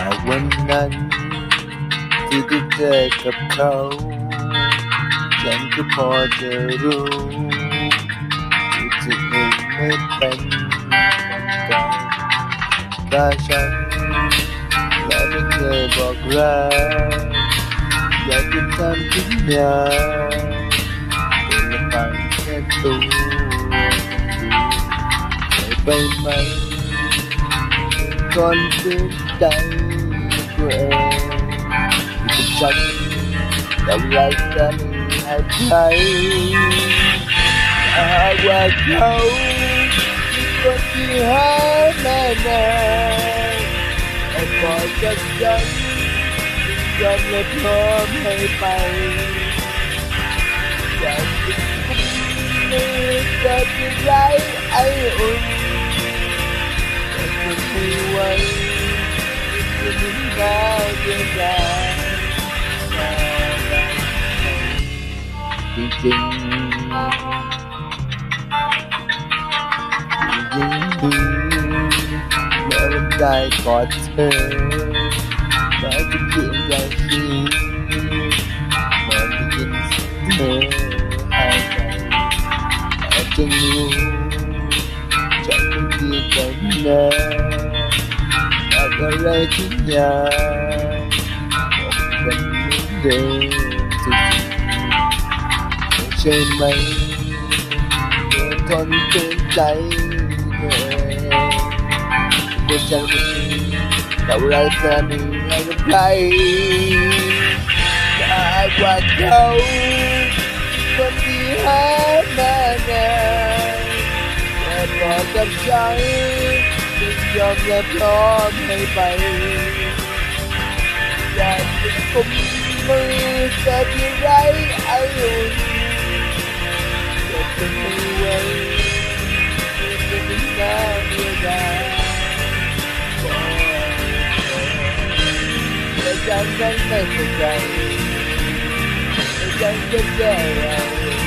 จากวันนั้น ที่ได้เจอกับเขาฉันก็พอจะรู้ที่จะเองไม่เป็นเหมกันแต่ฉันและไม่เคยบอกรักอยากจะทำทุกอย่างเป็นลำพังแค่ตัวไปไหม ก่อนตื่นใจตัวเองที่ฉันกำลังจะให้ใครหากว่าเขาคนที่หาแน่แน่แต่บอกกับฉันยอมและพร้อมให้ไป น้าเดียวกันจริงจริงๆยิ่งดีเมื่อวันได้กอดเธ เดิมทุกทีใช่ไหมเมื่อทนเกินใจเธอเมื่อฉันไม่มีแต่ไรแค่หนึ่งให้กับใครถ้าว่าเขาคนที่หามาแน่แต่บอกกับฉันจึงยอมและพร้อมให้ไปอยากจะกุม มือแต่ที่ไรอ้อุ่นจะเป็นมือไหวจะเป็นหน้าเมื่อใดแต่ใจนั้นไม่เข้าใจแต่ใจจะแก้เรา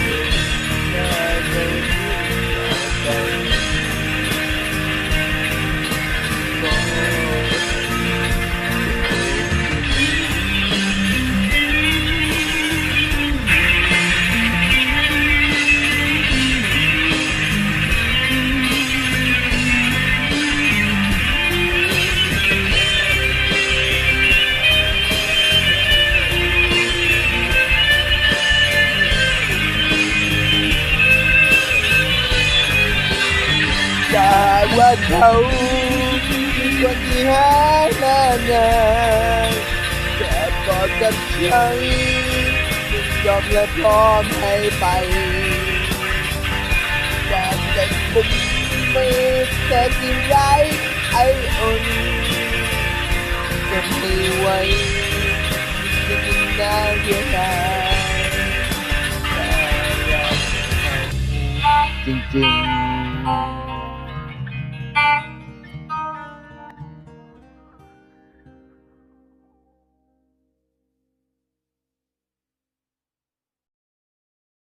ว่าเขาคือคนที่หาแน่แน่แต่บอกกับฉันจึงยอมและพร้อมให้ไปอยากจะกุมมือแต่ที่ไรไอ้อุ่นจะไม่ไหวจะมีหน้าเดียวดายแต่อยากให้จริงๆ